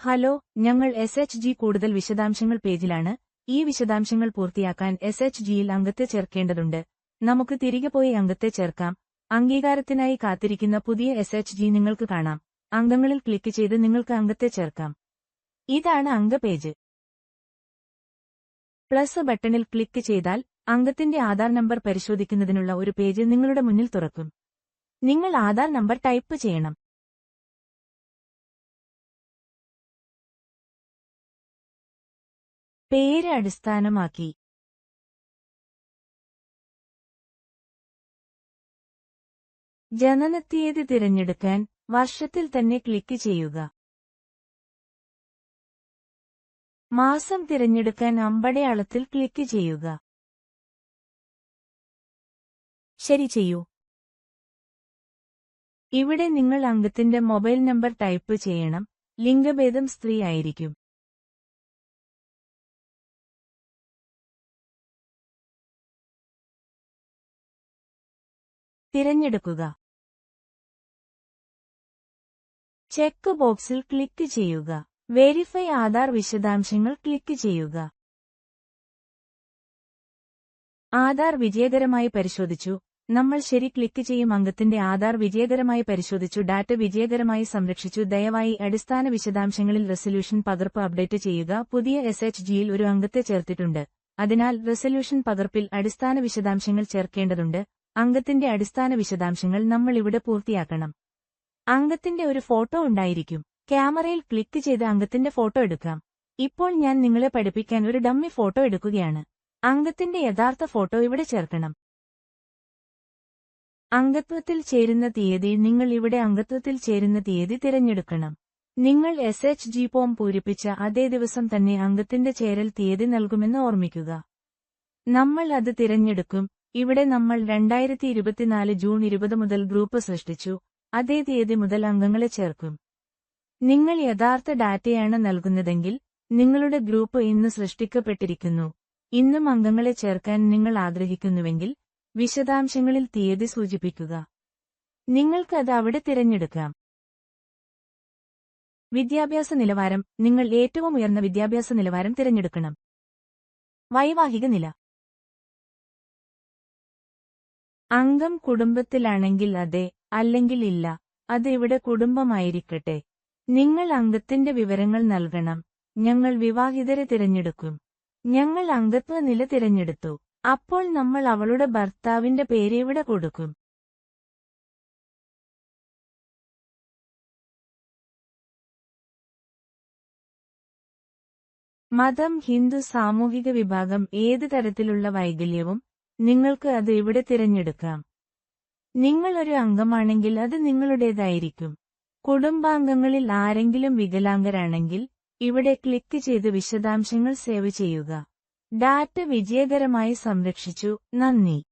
Hello ഞങ്ങൾ S H G കൂടുതൽ വിശദാംശങ്ങൾ പേജിലാണ്. ഈ വിശദാംശങ്ങൾ പൂർത്തിയാക്കാൻ എസ് എച്ച് ജിയിൽ അംഗത്തെ ചേർക്കേണ്ടതുണ്ട്. നമുക്ക് തിരികെ പോയി അംഗത്തെ ചേർക്കാം. അംഗീകാരത്തിനായി കാത്തിരിക്കുന്ന പുതിയ എസ് എച്ച് ജി നിങ്ങൾക്ക് കാണാം. അംഗങ്ങളിൽ ക്ലിക്ക് ചെയ്ത് നിങ്ങൾക്ക് അംഗത്തെ ചേർക്കാം. ഇതാണ് അംഗ പേജ്. പ്ലസ് ബട്ടണിൽ ക്ലിക്ക് ചെയ്താൽ അംഗത്തിന്റെ ആധാർ നമ്പർ പരിശോധിക്കുന്നതിനുള്ള ഒരു പേജ് നിങ്ങളുടെ മുന്നിൽ തുറക്കും. നിങ്ങൾ ആധാർ നമ്പർ ടൈപ്പ് ചെയ്യണം. പേര് അടിസ്ഥാനമാക്കി. ജനനത്തീയതി തിരഞ്ഞെടുക്കാൻ വർഷത്തിൽ തന്നെ ക്ലിക്ക് ചെയ്യുക. മാസം തിരഞ്ഞെടുക്കാൻ അമ്പടയാളത്തിൽ ക്ലിക്ക് ചെയ്യുക. ശരി ചെയ്യൂ. ഇവിടെ നിങ്ങൾ അംഗത്തിന്റെ മൊബൈൽ നമ്പർ ടൈപ്പ് ചെയ്യണം. ലിംഗഭേദം സ്ത്രീ ആയിരിക്കും. തിരഞ്ഞെടുക്കുക. ചെക്ക് ബോക്സിൽ ക്ലിക്ക് ചെയ്യുക. വെരിഫൈ ആധാർ വിശദാംശങ്ങൾ ക്ലിക്ക് ചെയ്യുക. ആധാർ വിജയകരമായി പരിശോധിച്ചു. നമ്മൾ ശരി ക്ലിക്ക് ചെയ്യും. അംഗത്തിന്റെ ആധാർ വിജയകരമായി പരിശോധിച്ചു. ഡാറ്റ വിജയകരമായി സംരക്ഷിച്ചു. ദയവായി അടിസ്ഥാന വിശദാംശങ്ങളിൽ റെസല്യൂഷൻ പകർപ്പ് അപ്ഡേറ്റ് ചെയ്യുക. പുതിയ എസ് എച്ച് ജിയിൽ ഒരു അംഗത്തെ ചേർത്തിട്ടുണ്ട്. അതിനാൽ റെസല്യൂഷൻ പകർപ്പിൽ അടിസ്ഥാന വിശദാംശങ്ങൾ ചേർക്കേണ്ടതുണ്ട്. അംഗത്തിന്റെ അടിസ്ഥാന വിശദാംശങ്ങൾ നമ്മൾ ഇവിടെ പൂർത്തിയാക്കണം. അംഗത്തിന്റെ ഒരു ഫോട്ടോ ഉണ്ടായിരിക്കും. ക്യാമറയിൽ ക്ലിക്ക് ചെയ്ത് അംഗത്തിന്റെ ഫോട്ടോ എടുക്കാം. ഇപ്പോൾ ഞാൻ നിങ്ങളെ പഠിപ്പിക്കാൻ ഒരു ഡമ്മി ഫോട്ടോ എടുക്കുകയാണ്. അംഗത്തിന്റെ യഥാർത്ഥ ഫോട്ടോ ഇവിടെ ചേർക്കണം. അംഗത്വത്തിൽ ചേരുന്ന തീയതി നിങ്ങൾ ഇവിടെ അംഗത്വത്തിൽ ചേരുന്ന തീയതി തിരഞ്ഞെടുക്കണം. നിങ്ങൾ എസ് എച്ച് ജി ഫോം പൂരിപ്പിച്ച അതേ ദിവസം തന്നെ അംഗത്തിന്റെ ചേരൽ തീയതി നൽകുമെന്ന് ഓർമ്മിക്കുക. നമ്മൾ അത് തിരഞ്ഞെടുക്കും. ഇവിടെ നമ്മൾ രണ്ടായിരത്തി ഇരുപത്തിനാല് ജൂൺ ഇരുപത് മുതൽ ഗ്രൂപ്പ് സൃഷ്ടിച്ചു. അതേ തീയതി മുതൽ അംഗങ്ങളെ ചേർക്കും. നിങ്ങൾ യഥാർത്ഥ ഡാറ്റയാണ് നൽകുന്നതെങ്കിൽ നിങ്ങളുടെ ഗ്രൂപ്പ് ഇന്ന് സൃഷ്ടിക്കപ്പെട്ടിരിക്കുന്നു. ഇന്നും അംഗങ്ങളെ ചേർക്കാൻ നിങ്ങൾ ആഗ്രഹിക്കുന്നുവെങ്കിൽ വിശദാംശങ്ങളിൽ തീയതി സൂചിപ്പിക്കുക. നിങ്ങൾക്ക് അത് അവിടെ തിരഞ്ഞെടുക്കാം. വിദ്യാഭ്യാസ നിലവാരം. നിങ്ങൾ ഏറ്റവും ഉയർന്ന വിദ്യാഭ്യാസ നിലവാരം തിരഞ്ഞെടുക്കണം. വൈവാഹിക നില. അംഗം കുടുംബത്തിലാണെങ്കിൽ അതെ അല്ലെങ്കിൽ ഇല്ല അത് ഇവിടെ കുടുംബമായിരിക്കട്ടെ. നിങ്ങൾ അംഗത്തിന്റെ വിവരങ്ങൾ നൽകണം. ഞങ്ങൾ വിവാഹിതരെ തിരഞ്ഞെടുക്കും. ഞങ്ങൾ അംഗത്വ നില തിരഞ്ഞെടുത്തു. അപ്പോൾ നമ്മൾ അവളുടെ ഭർത്താവിന്റെ പേര് ഇവിടെ കൊടുക്കും. മതം ഹിന്ദു സാമൂഹിക വിഭാഗം ഏത് തരത്തിലുള്ള വൈകല്യവും നിങ്ങൾക്ക് അത് ഇവിടെ തിരഞ്ഞെടുക്കാം. നിങ്ങൾ ഒരു അംഗമാണെങ്കിൽ അത് നിങ്ങളുടേതായിരിക്കും. കുടുംബാംഗങ്ങളിൽ ആരെങ്കിലും വികലാംഗരാണെങ്കിൽ ഇവിടെ ക്ലിക്ക് ചെയ്ത് വിശദാംശങ്ങൾ സേവ് ചെയ്യുക. ഡാറ്റ വിജയകരമായി സംരക്ഷിച്ചു. നന്ദി.